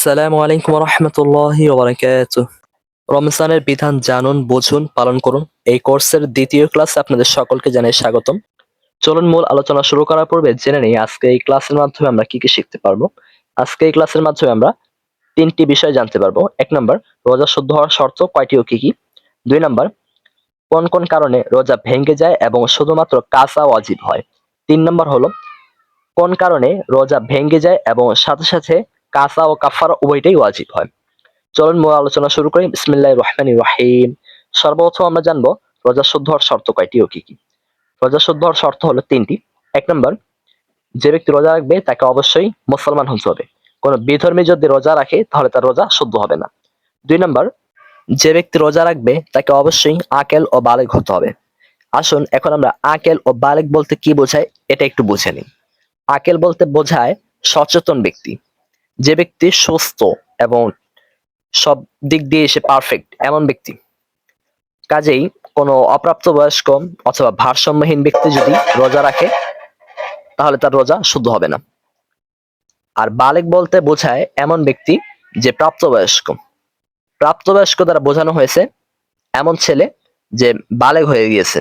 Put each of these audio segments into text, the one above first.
আসসালামু আলাইকুম রহমতুল্লাহি ওবরাকাতুহ। রমজানের বিধান জানুন, বুঝুন, পালন করুন। এই কোর্সের দ্বিতীয় ক্লাসে আপনাদের সকলকে জানাই স্বাগতম। চলুন মূল আলোচনা শুরু করার পূর্বে জেনে নিই আজকে এই ক্লাসের মাধ্যমে আমরা কি কি শিখতে পারব। আজকে এই ক্লাসের মাধ্যমে আমরা তিনটি বিষয় জানতে পারব। এক নম্বর, রোজা শুদ্ধ হওয়ার শর্ত কয়টি ও কি কি? দুই নম্বর, কোন কোন কারণে রোজা ভেঙে যায় এবং শুধুমাত্র কাঁচা অজীব হয়? তিন নম্বর হলো, কোন কারণে রোজা ভেঙে যায় এবং সাথে সাথে কাসা ও কাফারা উভয়টাই ওয়াজিব হয়। চলুন মূল আলোচনা শুরু করি। বিসমিল্লাহির রহমানির রহিম। সর্বপ্রথম আমরা জানব রোজা শুদ্ধ হওয়ার শর্ত কয়টি ও কি কি? রোজা শুদ্ধ হওয়ার শর্ত হলো তিনটি। এক নম্বর, যে ব্যক্তি রোজা রাখবে তাকে অবশ্যই মুসলমান হতে হবে। কোনো বিধর্মী যদি রোজা রাখে, তাহলে তার রোজা শুদ্ধ হবে না। দুই নম্বর, যে ব্যক্তি রোজা রাখবে, তাকে অবশ্যই আকেল ও বালেক হতে হবে। আসুন, এখন আমরা আকেল ও বালেক বলতে কি বোঝায়, এটা একটু বুঝে নিই। আকেল বলতে বোঝায় সচেতন ব্যক্তি। যে ব্যক্তি সুস্থ এবং সব দিক দিয়ে সে পারফেক্ট এমন ব্যক্তি। কাজেই কোনো অপ্রাপ্তবয়স্ক অথবা ভারসাম্যহীন ব্যক্তি যদি রোজা রাখে, তাহলে তার রোজা শুদ্ধ হবে না। আর বালেক বলতে বোঝায় এমন ব্যক্তি যে প্রাপ্তবয়স্ক। প্রাপ্তবয়স্ক দ্বারা বোঝানো হয়েছে এমন ছেলে যে বালেক হয়ে গিয়েছে।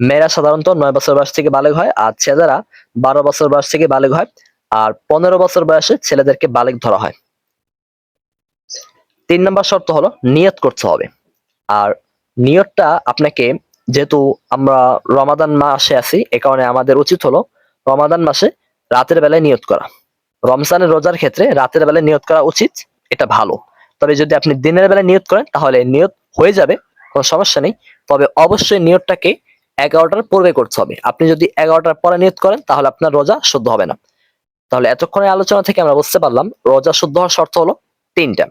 মেয়েরা সাধারণত নয় বছর বয়স থেকে বালেক হয় আর ছেলেরা বারো বছর বয়স থেকে বালেগ হয়। আর পনেরো বছর বয়সে ছেলেদেরকে বালেক ধরা হয়। তিন নম্বর শর্ত হলো নিয়ত করতে হবে। আর নিয়তটা আপনাকে, যেহেতু আমরা রমাদান মাসে আছি, এ কারণে আমাদের উচিত হলো রমাদান মাসে রাতের বেলায় নিয়ত করা। রমজানের রোজার ক্ষেত্রে রাতের বেলায় নিয়ত করা উচিত, এটা ভালো। তবে যদি আপনি দিনের বেলায় নিয়ত করেন, তাহলে নিয়ত হয়ে যাবে, কোনো সমস্যা নেই। তবে অবশ্যই নিয়তটাকে এগারোটার পূর্বে করতে হবে। আপনি যদি এগারোটার পরে নিয়ত করেন, তাহলে আপনার রোজা শুদ্ধ হবে না। তাহলে এতক্ষণের আলোচনা থেকে আমরা বুঝতে পারলাম, রোজা শুদ্ধ হওয়ার শর্ত হলো তিনটা।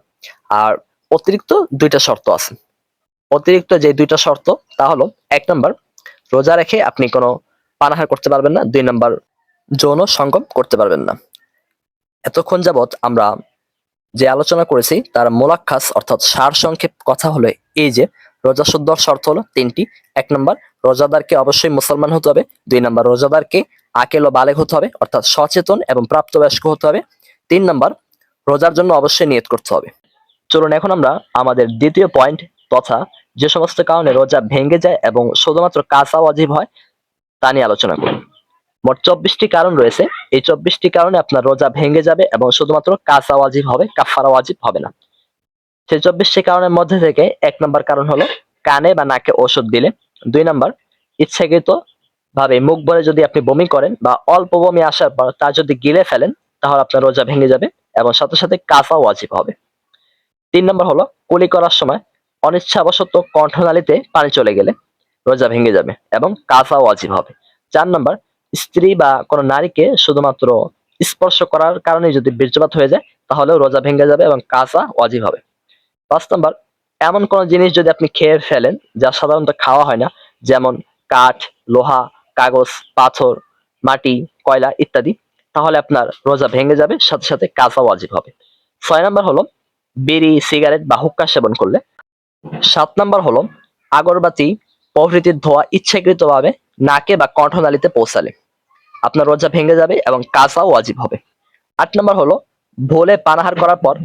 আর অতিরিক্ত দুইটা শর্ত আছে। অতিরিক্ত যে দুইটা শর্ত, তা হলো, এক নম্বর, রোজা রেখে আপনি কোনো পানাহার করতে পারবেন না। দুই নম্বর, যৌন সঙ্গম করতে পারবেন না। এতক্ষণ যাবৎ আমরা যে আলোচনা করেছি, তার মোলাক্ষাস অর্থাৎ সার সংক্ষেপ কথা হলো এই যে, রোজা শুদ্ধ হওয়ার শর্ত হলো তিনটি। এক নম্বর রোজাদারকে অবশ্যই মুসলমান হতে হবে। দুই নম্বর, রোজাদারকে আকেল ও বালেগ হতে হবে, অর্থাৎ সচেতন এবং প্রাপ্তবয়স্ক হতে হবে। তিন নম্বর, রোজার জন্য অবশ্যই নিয়ত করতে হবে। চলুন এখন আমরা আমাদের দ্বিতীয় পয়েন্ট তথা যে সমস্ত কারণে রোজা ভেঙে যায় এবং শুধুমাত্র কাঁচা ওয়াজিব হয়, তা নিয়ে আলোচনা করব মোট চব্বিশটি কারণ রয়েছে। এই চব্বিশটি কারণে আপনার রোজা ভেঙে যাবে এবং শুধুমাত্র কাঁচা ওয়াজিব হবে কাফারা ওয়াজিব হবে না। সেই চব্বিশটি কারণের মধ্যে থেকে এক নম্বর কারণ হলো কানে বা নাকে ওষুধ দিলে। দুই নম্বর ইচ্ছাকৃত ভাবে মুখ ভরে যদি আপনি বমি করেন বা অল্প বমি আসার পর তা যদি গিলে ফেলেন, তাহলে আপনার রোজা ভেঙে যাবে এবং সাথে সাথে কাঁচা ওয়াজিব হবে। তিন নম্বর হলো, কুলি করার সময় অনিচ্ছাবশত কণ্ঠনালীতে পানি চলে গেলে রোজা ভেঙে যাবে এবং কাঁচা ওয়াজিব হবে। চার নম্বর, স্ত্রী বা কোনো নারীকে শুধুমাত্র স্পর্শ করার কারণে যদি বীর্যপাত হয়ে যায়, তাহলেও রোজা ভেঙে যাবে এবং কাঁচা ওয়াজিব হবে। পাঁচ নম্বর এমন কোন জিনিস যদি আপনি খেয়ে ফেলেন, যা সাধারণত খাওয়া হয় না, যেমন কাঠ, লোহা, কাগজ, পাথর, মাটি, কয়লা ইত্যাদি, তাহলে আপনার রোজা ভেঙে যাবে, সাথে সাথে কাঁচা ওয়াজিব হবে। ছয় নম্বর হলো, বিড়ি, সিগারেট বা হুক্কা সেবন করলে। সাত নম্বর হলো, আগরবাতি প্রভৃতির ধোয়া ইচ্ছাকৃতভাবে নাকে বা কণ্ঠনালীতে পৌঁছালে। আপনার রোজা ভেঙে যাবে এবং কাঁচা ওয়াজিব হবে। আট নম্বর হলো, ভোলে পানাহার করার পর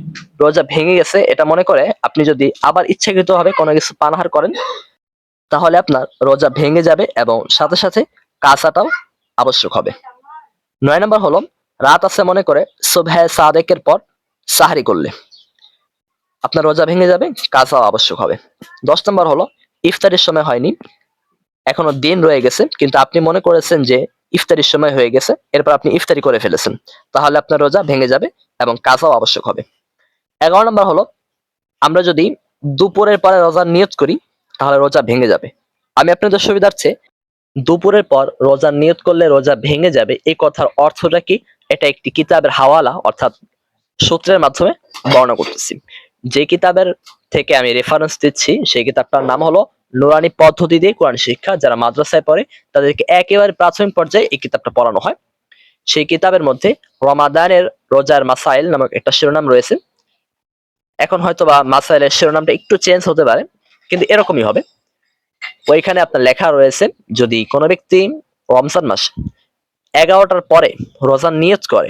রোজা ভেঙে গেছে, এটা মনে করে আপনি যদি আবার ইচ্ছাকৃতভাবে কোনো কিছু পানাহার করেন, তাহলে আপনার রোজা ভেঙে যাবে এবং সাথে সাথে কাঁচাটাও আবশ্যক হবে। নয় নম্বর হলো, রাত আছে মনে করে সুবহে সাদেকের পর সাহারি করলে। আপনার রোজা ভেঙে যাবে কাঁচাও আবশ্যক হবে। দশ নম্বর হলো, ইফতারির সময় হয়নি, এখনও দিন রয়ে গেছে, কিন্তু আপনি মনে করেছেন যে ইফতারির সময় হয়ে গেছে, এরপর আপনি ইফতারি করে ফেলেছেন, তাহলে আপনার রোজা ভেঙে যাবে এবং কাজাও আবশ্যক হবে। এগারো নম্বর হলো, আমরা যদি দুপুরের পরে রোজার নিয়ত করি, তাহলে রোজা ভেঙে যাবে। আমি আপনাদের সুবিধার্থে দুপুরের পর রোজার নিয়ত করলে রোজা ভেঙে যাবে এই কথার অর্থটা কি? এটা একটি কিতাবের হাওয়ালা, অর্থাৎ সূত্রের মাধ্যমে বর্ণনা করতেছি। যে কিতাবের থেকে আমি রেফারেন্স দিচ্ছি, সেই কিতাবটার নাম হলো নুরানি পদ্ধতি দিয়ে কোরআন শিক্ষা। যারা মাদ্রাসায় পড়ে, তাদেরকে একেবারে প্রাথমিক পর্যায়ে এই কিতাবটা পড়ানো হয়। সেই কিতাবের মধ্যে রমাদানের রোজার মাসাইল নামক একটা শিরোনাম রয়েছে। এখন হয়তো বা মাসাইলের শিরোনামটা একটু চেঞ্জ হতে পারে, কিন্তু এরকমই হবে। ওইখানে আপনার লেখা রয়েছে, যদি কোনো ব্যক্তি রমজান মাস এগারোটার পরে রোজার নিয়ত করে,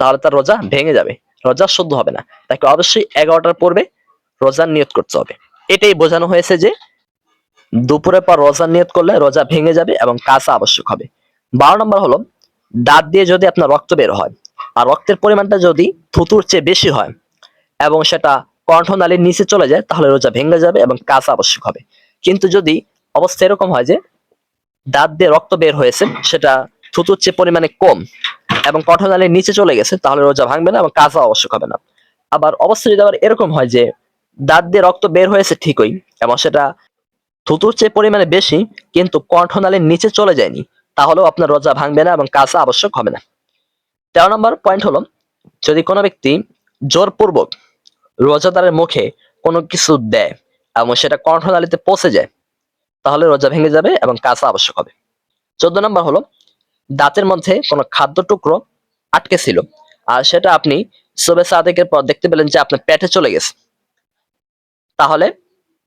তাহলে তার রোজা ভেঙে যাবে, রোজা শুদ্ধ হবে না। তাকে অবশ্যই এগারোটার পূর্বে রোজার নিয়ত করতে হবে। এটাই বোঝানো হয়েছে যে দুপুরের পর রোজার নিয়ত করলে রোজা ভেঙে যাবে এবং কাঁচা আবশ্যক হবে। বারো নম্বর হলো, দাঁত দিয়ে যদি আপনার রক্ত বের হয়, আর রক্তের পরিমাণটা যদি থুতুর চেয়ে বেশি হয় এবং সেটা কণ্ঠনালীর নিচে চলে যায়, তাহলে রোজা ভেঙে যাবে এবং কাঁচা আবশ্যক হবে। কিন্তু যদি অবস্থা এরকম হয় যে দাঁত দিয়ে রক্ত বের হয়েছে, সেটা থুতুর চেয়ে পরিমাণে কম এবং কণ্ঠনালীর নিচে চলে গেছে, তাহলে রোজা ভাঙবে না এবং কাঁচা আবশ্যক হবে না। আবার অবস্থা যদি আবার এরকম হয় যে দাঁত দিয়ে রক্ত বের হয়েছে ঠিকই এবং সেটা থুতুর চেয়ে পরিমাণে বেশি, কিন্তু কণ্ঠনালীর নিচে চলে যায়নি, তাহলেও আপনার রোজা ভাঙবে না এবং কাঁচা আবশ্যক হবে না। তেরো নম্বর পয়েন্ট হলো, যদি কোনো ব্যক্তি জোরপূর্বক রোজাদারের মুখে কোনো কিছু দেয় এবং সেটা কণ্ঠনালীতে পৌঁছে যায়, তাহলে রোজা ভেঙে যাবে এবং কাঁচা আবশ্যক হবে। চোদ্দ নম্বর হলো, দাঁতের মধ্যে কোনো খাদ্য টুকরো আটকে ছিল আর সেটা আপনি সবে সাদেকের পর দেখতে পেলেন যে আপনার পেটে চলে গেছে। তাহলে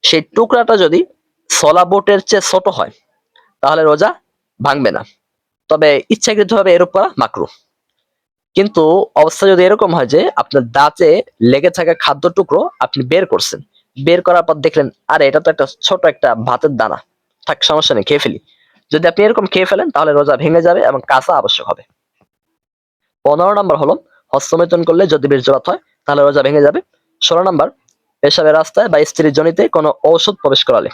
সেই টুকরাটা যদি সলা বোটের চেয়ে ছোট হয়, তাহলে রোজা ভাঙবে না। তবে ইচ্ছাকৃতভাবে এরূপ করা মাকরু। কিন্তু অবস্থা যদি এরকম হয় যে আপনার দাঁতে লেগে থাকা খাদ্য টুকরো আপনি বের করছেন, বের করার পর দেখলেন, আরে এটা তো একটা ছোট একটা ভাতের দানা, থাক সমস্যা নেই, খেয়ে ফেলি। যদি আপনি এরকম খেয়ে ফেলেন, তাহলে রোজা ভেঙে যাবে এবং কাঁচা আবশ্যক হবে। পনেরো নম্বর হলো হস্তমেতন করলে যদি বীর্যপাত হয়, তাহলে রোজা ভেঙে যাবে। ষোলো নম্বর, পেশাবের রাস্তায় বা স্ত্রীর জনিতে কোনো ঔষধ প্রবেশ করালে।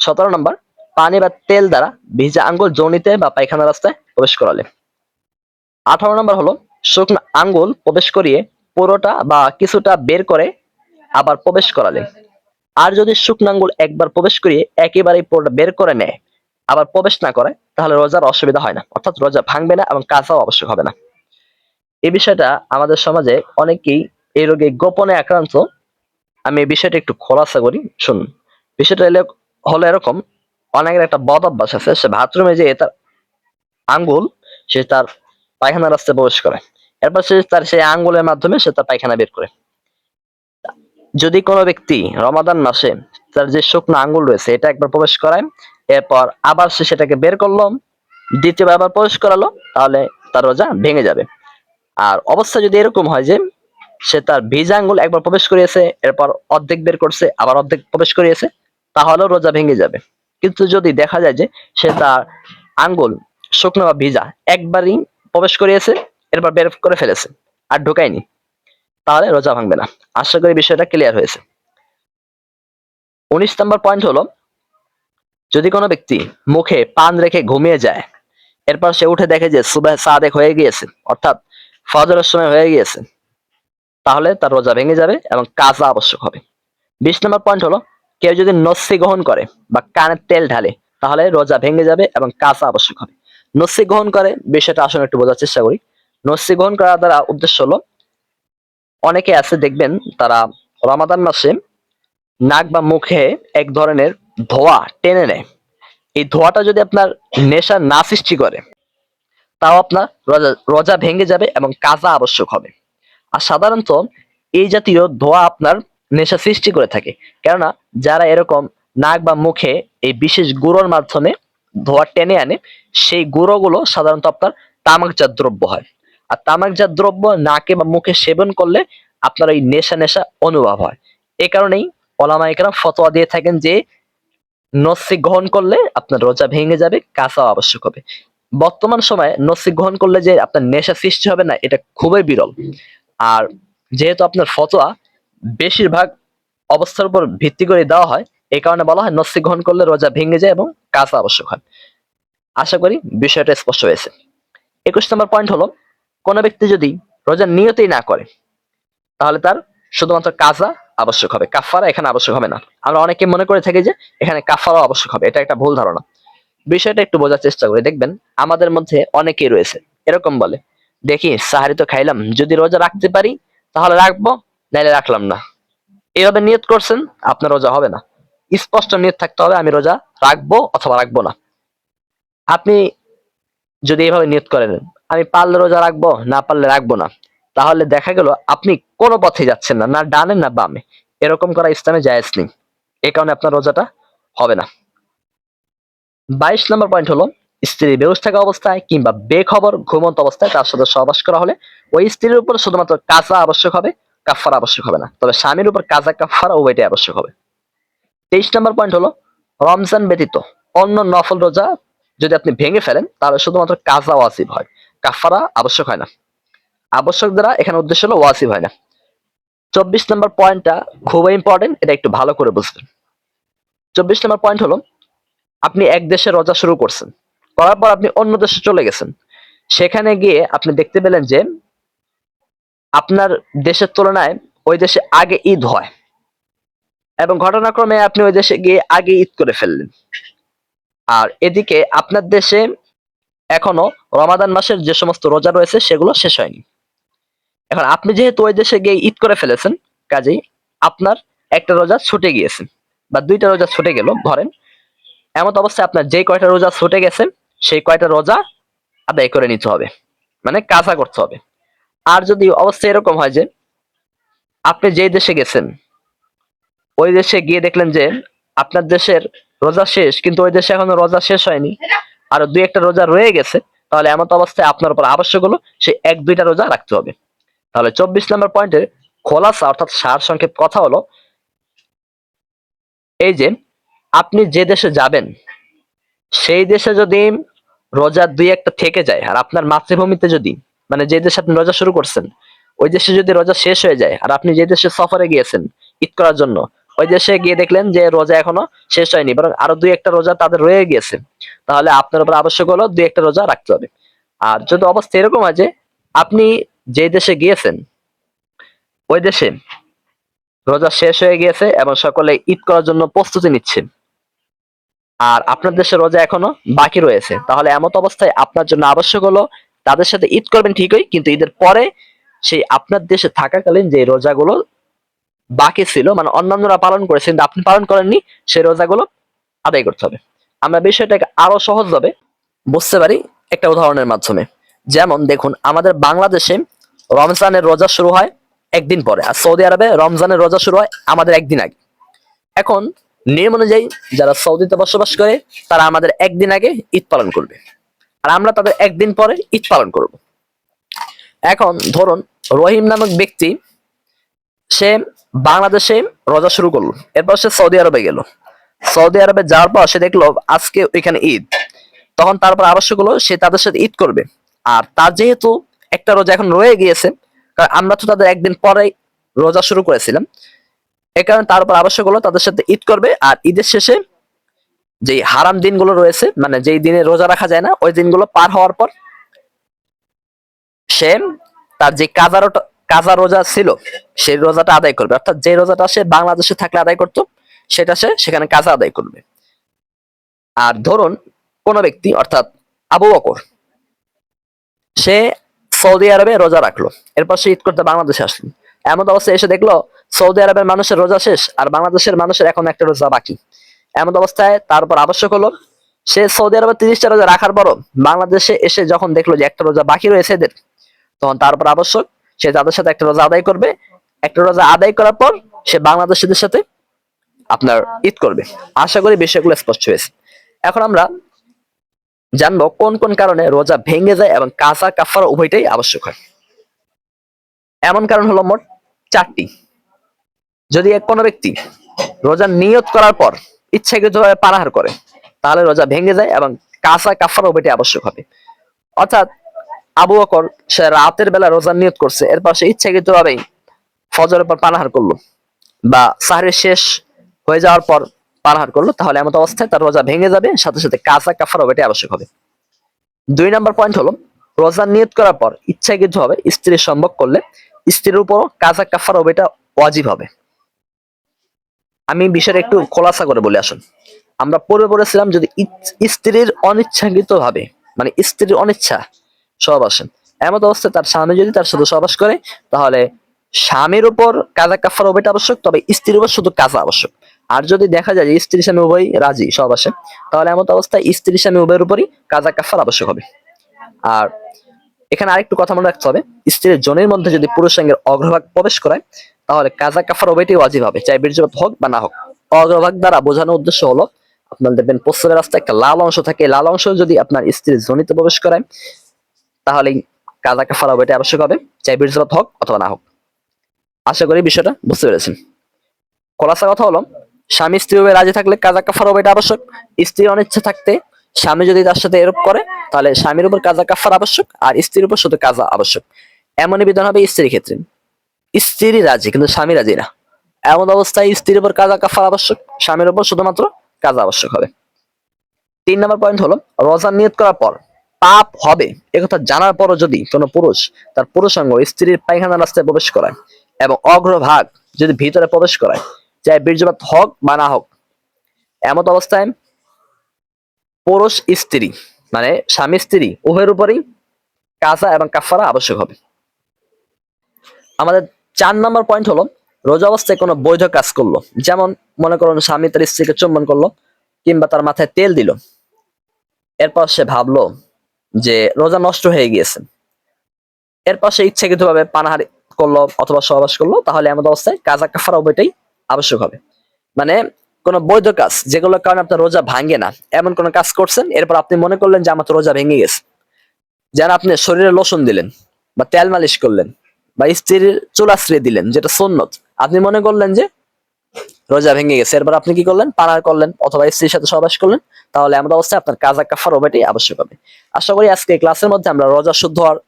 সতেরো নম্বর, পানি বা তেল দ্বারা ভিজা আঙ্গুল জনিতে বা পায়খানা রাস্তায় প্রবেশ করালে। আঠারো নম্বর হলো শুকনো আঙ্গুল প্রবেশ করিয়ে পুরোটা বা কিছুটা বের করে আবার প্রবেশ করালে। আর যদি শুকনো আঙ্গুল একবার প্রবেশ করিয়ে একেবারেই পুরোটা বের করে নেয়, আবার প্রবেশ না করে, তাহলে রোজার অসুবিধা হয় না। অর্থাৎ রোজা ভাঙবে না এবং কাঁচাও অবশ্যক হবে না। এই বিষয়টা আমাদের সমাজে অনেকেই এই রোগে গোপনে আক্রান্ত। আমি এই বিষয়টা একটু খোলাসা করি, শুনুন। বিষয়টা হলো এরকম, অনেকের একটা বদ অভ্যাস আছে, সে বাথরুমে যে তার আঙ্গুল, সে তার পায়খানা রাস্তায় প্রবেশ করে। এরপর সে তার সেই আঙ্গুলের মাধ্যমে সে তার পায়খানা বের করে। যদি কোনো ব্যক্তি রমাদান মাসে তার যে শুকনো আঙ্গুল রয়েছে, এটা একবার প্রবেশ করায়, এরপর আবার সে সেটাকে বের করল, দ্বিতীয়বার আবার প্রবেশ করালো, তাহলে তার রোজা ভেঙে যাবে। আর অবস্থা যদি এরকম হয় যে সে তার ভিজা আঙ্গুল একবার প্রবেশ করিয়েছে, এরপর অর্ধেক বের করছে, আবার অর্ধেক প্রবেশ করিয়েছে, তাহলেও রোজা ভেঙে যাবে। কিন্তু যদি দেখা যায় যে সে তার আঙ্গুল শুকনো বা ভিজা একবারই প্রবেশ করিয়েছে, এরপর বের করে ফেলেছে আর ঢোকায়নি। তাহলে রোজা ভাঙবে না। আশা করি বিষয়টা ক্লিয়ার হয়েছে। উনিশ নম্বর পয়েন্ট হলো, যদি কোনো ব্যক্তি মুখে পান রেখে ঘুমিয়ে যায়, এরপর সে উঠে দেখে যে সুবাহ সাদেক হয়ে গিয়েছে, অর্থাৎ ফজরের সময় হয়ে গিয়েছে, তাহলে তার রোজা ভেঙে যাবে এবং কাজা আবশ্যক হবে। বিশ নম্বর পয়েন্ট হলো, কেউ যদি নস্যি গ্রহণ করে বা কানের তেল ঢালে, তাহলে রোজা ভেঙে যাবে এবং কাজা আবশ্যক হবে। নস্যি গ্রহণ করে বিষয়টা আসলে একটু বোঝার চেষ্টা করি। নস্যি গ্রহণ করার দ্বারা উদ্দেশ্য হলো, অনেকে আছে দেখবেন তারা রমাদান মাসে নাক বা মুখে এক ধরনের ধোয়া টেনে নেয়। এই ধোয়াটা যদি আপনার নেশা না সৃষ্টি করে, তাও আপনার রোজা রোজা ভেঙে যাবে এবং কাজা আবশ্যক হবে। আর সাধারণত এই জাতীয় ধোয়া আপনার নেশা সৃষ্টি করে থাকে। কেননা যারা এরকম নাক বা মুখে এই বিশেষ গুঁড়োর মাধ্যমে ধোয়া টেনে আনে, সেই গুঁড়োগুলো সাধারণত আপনার তামাকজাত দ্রব্য হয়। আর তামাকজাত দ্রব্য নাকে বা মুখে সেবন করলে আপনার ওই নেশা নেশা অনুভব হয়। এই কারণেই ওলামা একরাম ফতোয়া দিয়ে থাকেন যে নস্যি গ্রহণ করলে আপনার রোজা ভেঙে যাবে, কাঁচাও আবশ্যক হবে। বর্তমান সময়ে নস্যি গ্রহণ করলে যে আপনার নেশা সৃষ্টি হবে না, এটা খুবই বিরল। আর যেহেতু আপনার ফতোয়া বেশিরভাগ অবস্থার উপর ভিত্তি করে দেওয়া হয় এই কারণে বলা হয় নস্যি গ্রহণ করলে রোজা ভেঙে যায় এবং কাঁচা আবশ্যক হয়। আশা করি বিষয়টা স্পষ্ট হয়েছে। একুশ নম্বর পয়েন্ট হলো, কোনো ব্যক্তি যদি রোজা নিয়তেই না করে, তাহলে তার শুধুমাত্র কাজা আবশ্যক হবে কাফারা এখানে আবশ্যক হবে না। আমরা অনেকে মনে করে থাকি যে এখানে কাফারাও আবশ্যক হবে, এটা একটা ভুল ধারণা। বিষয়টা একটু বোঝার চেষ্টা করে। দেখবেন, আমাদের মধ্যে অনেকেই রয়েছে, এরকম বলে, দেখি, সাহারি তো খাইলাম, যদি রোজা রাখতে পারি, তাহলে রাখব, নাইলে রাখলাম না। এইভাবে নিয়ত করছেন, আপনার রোজা হবে না। স্পষ্ট নিয়ত থাকতে হবে, আমি রোজা রাখব অথবা রাখব না। আপনি যদি এইভাবে নিয়ত করেন, আমি পারলে রোজা রাখব, না পারলে রাখব না, তাহলে দেখা গেল আপনি কোনো পথে যাচ্ছেন না না ডানে না বামে। এরকম করা ইসলামে জায়েজ নেই। এই কারণে আপনার রোজাটা হবে না। বাইশ নম্বর পয়েন্ট হলো, স্ত্রী বেউস থাকা অবস্থায় কিংবা বেখবর ঘুমন্ত অবস্থায় তার সাথে সহবাস করা হলে ওই স্ত্রীর উপর শুধুমাত্র কাজা আবশ্যক হবে কাফারা আবশ্যক হবে না। তবে স্বামীর উপর কাজা কাফারা উভয়টাই আবশ্যক হবে। তেইশ নম্বর পয়েন্ট হলো রমজান ব্যতীত অন্য নফল রোজা যদি আপনি ভেঙে ফেলেন, তাহলে শুধুমাত্র কাজা ওয়াসিব হয়। কাফারা আবশ্যক হয় না। আবশ্যক দ্বারা এখানে উদ্দেশ্য হলো ওয়াসিব হয় না। চব্বিশ নম্বর পয়েন্টটা খুবই ইম্পর্টেন্ট এটা একটু ভালো করে বুঝবেন। চব্বিশ নম্বর পয়েন্ট হলো, আপনি এক দেশে রোজা শুরু করছেন। করার পর আপনি অন্য দেশে চলে গেছেন। সেখানে গিয়ে আপনি দেখতে পেলেন যে আপনার দেশের তুলনায় ওই দেশে আগে ঈদ হয়। এবং ঘটনাক্রমে আপনি ওই দেশে গিয়ে আগে ঈদ করে ফেললেন। আর এদিকে আপনার দেশে এখনও রমাদান মাসের যে সমস্ত রোজা রয়েছে, সেগুলো শেষ হয়নি। এখন আপনি যেহেতু ওই দেশে গিয়ে ঈদ করে ফেলেছেন, কাজেই আপনার একটা রোজা ছুটে গিয়েছে বা দুইটা রোজা ছুটে গেল, ধরেন। এমন অবস্থায় আপনার যে কয়টা রোজা ছুটে গেছে, সেই কয়টা রোজা আদায় করে নিতে হবে মানে কাজা করতে হবে। আর যদি অবস্থা এরকম হয় যে আপনি যেই দেশে গেছেন ওই দেশে গিয়ে দেখলেন যে আপনার দেশের রোজা শেষ, কিন্তু ওই দেশে এখনও রোজা শেষ হয়নি। আর দুই একটা রোজা রয়ে গেছে, তাহলে এমন অবস্থায় আপনার উপর আবশ্যক হলো সেই এক, দুইটা রোজা রাখতে হবে। তাহলে চব্বিশ নম্বর পয়েন্টের খোলাসা অর্থাৎ সার সংক্ষেপ কথা হলো, এই যে আপনি যে দেশে যাবেন, সেই দেশে যদি রোজা দুই একটা থেকে যায়, আর আপনার মাতৃভূমিতে যদি মানে যে দেশে আপনি রোজা শুরু করছেন, ওই দেশে যদি রোজা শেষ হয়ে যায়, আর আপনি যে দেশে সফরে গিয়েছেন ঈদ করার জন্য ওই দেশে গিয়ে দেখলেন যে রোজা এখনও শেষ হয়নি, বরং আরও দুই একটা রোজা তাদের রয়ে গিয়েছে তাহলে আপনার উপর আবশ্যক হলো দুই একটা রোজা রাখতে হবে। আর যদি অবস্থা এরকম যে আপনি যে দেশে গিয়েছেন, ওই দেশে রোজা শেষ হয়ে গিয়েছে এবং সকলে ঈদ করার জন্য প্রস্তুতি নিচ্ছে আর আপনার দেশে রোজা এখনও বাকি রয়েছে, তাহলে এমত অবস্থায় আপনার জন্য আবশ্যক হলো তাদের সাথে ঈদ করবেন ঠিকই, কিন্তু ঈদের পরে সেই আপনার দেশে থাকাকালীন যে রোজাগুলো বাকি ছিল মানে অন্যান্যরা পালন করেছে, কিন্তু আপনি পালন করেননি, সেই রোজাগুলো আদায় করতে হবে। আমরা বিষয়টাকে আরও সহজভাবে বুঝতে পারি একটা উদাহরণের মাধ্যমে। যেমন দেখুন, আমাদের বাংলাদেশে রমজানের রোজা শুরু হয় একদিন পরে, আর সৌদি আরবে রমজানের রোজা শুরু হয় আমাদের একদিন আগে। এখন নিয়ম অনুযায়ী যারা সৌদিতে বসবাস করে, তারা আমাদের একদিন আগে ঈদ পালন করবে। আর আমরা তাদের একদিন পরে ঈদ পালন করব। এখন ধরুন, রহিম নামক ব্যক্তি সে বাংলাদেশে রোজা শুরু করল। এরপর সে সৌদি আরবে গেল। সৌদি আরবে যাওয়ার পর সে দেখল, আজকে ওইখানে ঈদ। তখন তারপর আবশ্যক হলো, সে তাদের সাথে ঈদ করবে। আর তার যেহেতু একটা রোজা এখন রয়ে গিয়েছে, কারণ আমরা তো তাদের একদিন পরে রোজা শুরু করেছিলাম, এ কারণে তার উপর আবশ্যক হলো, তাদের সাথে ঈদ করবে। আর ঈদের শেষে যে হারাম দিনগুলো রয়েছে মানে যেই দিনে রোজা রাখা যায় না, ওই দিনগুলো পার হওয়ার পর সে তার যে কাজা রোটা- কাজা রোজা ছিল, সেই রোজাটা আদায় করবে। অর্থাৎ যে রোজাটা সে বাংলাদেশে থাকলে আদায় করতো, সেটা সে সেখানে কাজা আদায় করবে। আর ধরুন, কোন ব্যক্তি, অর্থাৎ আবু বকর, সে সৌদি আরবে রোজা রাখল, এরপর সে ঈদ করতে বাংলাদেশে আসলো। এমন অবস্থায় এসে দেখল, সৌদি আরবের মানুষের রোজা শেষ, আর বাংলাদেশের মানুষের এখন একটা রোজা বাকি। এমন অবস্থায় তারপর আবশ্যক হলো, সে সৌদি আরবে তিরিশটা রোজা রাখার পরও বাংলাদেশে এসে যখন দেখল যে একটা রোজা বাকি রয়েছে এদের, তখন তারপর আবশ্যক সে তাদের সাথে একটা রোজা আদায় করবে, একটা রোজা আদায় করার পর সে বাংলাদেশিদের সাথে আপনার ঈদ করবে। আশা করি বিষয়গুলো স্পষ্ট হয়েছে। এখন আমরা জানব কোন কোন কারণে রোজা ভেঙে যায় এবং কাঁচা কাফারা উভয়টাই আবশ্যক হয়। এমন কারণ হলো মোট চারটি। যদি এক কোনো ব্যক্তি রোজা নিয়ত করার পর ইচ্ছাকৃতভাবে পানাহার করে, তাহলে রোজা ভেঙে যায় এবং কাঁচা কাফার উভয়টাই আবশ্যক হবে। অর্থাৎ আবু বকর, সে রাতের বেলা রোজা নিয়ত করছে। এরপর সে ইচ্ছাকৃতভাবেই ফজরের পর পানাহার করল বা সাহরের শেষ হয়ে যাওয়ার পর পানাহার করল। তাহলে এমন অবস্থায় তার রোজা ভেঙে যাবে, সাথে সাথে কাঁচা কাফারা এটাই আবশ্যক হবে। দুই নম্বর পয়েন্ট হলো, রোজা নিয়ত করার পর ইচ্ছাকৃত হবে স্ত্রীর সম্ভব করলে স্ত্রীর উপরও কাঁচা হবে এটা ওয়াজিব হবে। আমি বিষয়টা একটু খোলাসা করে বলে, আসুন। আমরা পূর্বে বলেছিলাম যদি স্ত্রীর অনিচ্ছাকৃত ভাবে মানে স্ত্রীর অনিচ্ছা সহবাসেন এমন অবস্থায় তার স্বামী যদি তার সাথে সহবাস করে, তাহলে স্বামীর উপর কাজা কাফার ওবেটা আবশ্যক, তবে স্ত্রীর উপর শুধু কাজা আবশ্যক। আর যদি দেখা যায় যে স্ত্রী স্বামী উভয় রাজি সহবাসে তাহলে এমন অবস্থায় স্ত্রী স্বামী উভয়ের উপরই কাজা কাফার আবশ্যক হবে। আর এখানে আরেকটু কথা মনে রাখতে হবে, স্ত্রীর জনের মধ্যে যদি পুরুষাঙ্গের অগ্রভাগ প্রবেশ করায়, তাহলে কাজা কাফার ওবেটি ওয়াজিব হবে, চাই বীর্যপাত হোক বা না হোক। অগ্রভাগ দ্বারা বোঝানোর উদ্দেশ্য হলো, আপনার দেখবেন প্রস্রাবের রাস্তায় একটা লাল অংশ থাকে লাল অংশ যদি আপনার স্ত্রীর জনিতে প্রবেশ করায় তাহলে কাজা কাফারা হবে এটা আবশ্যক হবে, চাই বীর্যপাত হোক অথবা না হোক। আশা করি বিষয়টা বুঝতে পেরেছেন। খোলাসা কথা হলো, স্বামী স্ত্রী ভাবে রাজি থাকলে কাজা কাফারা হবে এটা আবশ্যক। স্ত্রীর অনিচ্ছা থাকতে স্বামী যদি তার সাথে এরূপ করে, তাহলে স্বামীর উপর কাজা কাফার আবশ্যক, আর স্ত্রীর উপর শুধু কাজা আবশ্যক। এমনই বিধান হবে স্ত্রীর ক্ষেত্রে। স্ত্রী রাজি, কিন্তু স্বামী রাজি না। এমন অবস্থায় স্ত্রীর উপর কাজা কাফার আবশ্যক, স্বামীর উপর শুধুমাত্র কাজা আবশ্যক হবে। তিন নম্বর পয়েন্ট হলো রোজা নিয়ত করার পর পাপ হবে। একথা জানার পরও যদি কোনো পুরুষ তার পুরুষাঙ্গ স্ত্রীর পায়খানা রাস্তায় প্রবেশ করায় এবং অগ্রভাগ যদি ভিতরে প্রবেশ করায়, চাই বীর্যপাত হোক বা না হোক, এমত অবস্থায় পুরুষ স্ত্রী মানে স্বামী স্ত্রী উভয়ের উপরেই কাজা এবং কাফারা আবশ্যক হবে। আমাদের চার নম্বর পয়েন্ট হলো, রোজা অবস্থায় কোনো বৈধ কাজ করল, যেমন মনে করুন স্বামী তার স্ত্রীকে চুম্বন করল কিংবা তার মাথায় তেল দিল। এরপর সে ভাবলো যে রোজা নষ্ট হয়ে গিয়েছে। এরপর সে ইচ্ছাকৃত ভাবে পানাহারি করল অথবা সহবাস করল, তাহলে এমন অবস্থায় কাজা কাফারা উভয়টাই আবশ্যক হবে। মানে কোনো বৈধ কাজ যেগুলোর কারণে আপনার রোজা ভাঙে না, এমন কোন কাজ করছেন, এরপর আপনি মনে করলেন যে আমার তো রোজা ভেঙে গেছে। যেন আপনি শরীরে লোশন দিলেন বা তেল মালিশ করলেন বা স্ত্রীর চুল আশ্রয় দিলেন, যেটা সন্ন্যত। আপনি মনে করলেন যে রোজা ভেঙে গেছে। এরপর আপনি কি করলেন? পানার করলেন অথবা স্ত্রীর সাথে সহবাস করলেন। তাহলে এমন অবস্থায় আপনার কাজা কাফার ওবেটাই আবশ্যক হবে। আশা করি আজকে ক্লাসের মধ্যে আমরা রোজা শুদ্ধ হওয়ার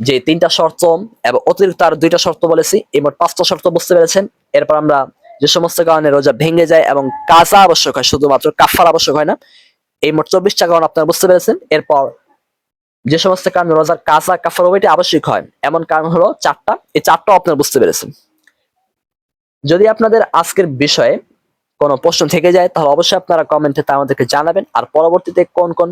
যে তিনটা শর্ত এবং অতিরিক্ত আর দুইটা শর্ত বলেছি, এই মোট পাঁচটা শর্ত বুঝতে পেরেছেন। এরপর আমরা যে সমস্ত কারণে রোজা ভেঙে যায় এবং কাজা আবশ্যক হয়, শুধুমাত্র কাফার আবশ্যক হয় না, এই মোট চব্বিশটা কারণ আপনারা বুঝতে পেরেছেন। এরপর যে সমস্ত কারণে রোজার কাজা কাফার ওবেটি আবশ্যক হয়, এমন কারণ হলো চারটা। এই চারটাও আপনারা বুঝতে পেরেছেন। যদি আপনাদের আজকের বিষয়ে কোনো প্রশ্ন থেকে যায়, তাহলে অবশ্যই আপনারা কমেন্টে তা আমাদেরকে জানাবেন। আর পরবর্তীতে কোন কোন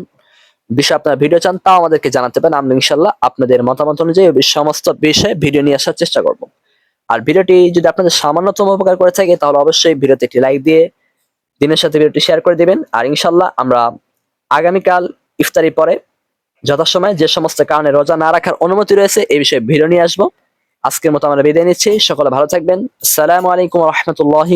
বিষয়ে আপনারা ভিডিও চান, তাও আমাদেরকে জানাতে পারেন। আমরা ইনশাল্লাহ আপনাদের মতামত অনুযায়ী সমস্ত বিষয়ে ভিডিও নিয়ে আসার চেষ্টা করব। আর ভিডিওটি যদি আপনাদের সামান্যতম উপকার করে থাকে, তাহলে অবশ্যই ভিডিওতে একটি লাইক দিয়ে দিনের সাথে ভিডিওটি শেয়ার করে দিবেন। আর ইনশাল্লাহ আমরা আগামীকাল ইফতারি পরে যথাসময়ে যে সমস্ত কারণে রোজা না রাখার অনুমতি রয়েছে, এই বিষয়ে ভিডিও নিয়ে আসব। আজকের মতো আমরা বিদায় নিচ্ছি। সকলে ভালো থাকবেন। আসসালামু আলাইকুম রহমতুল্লাহ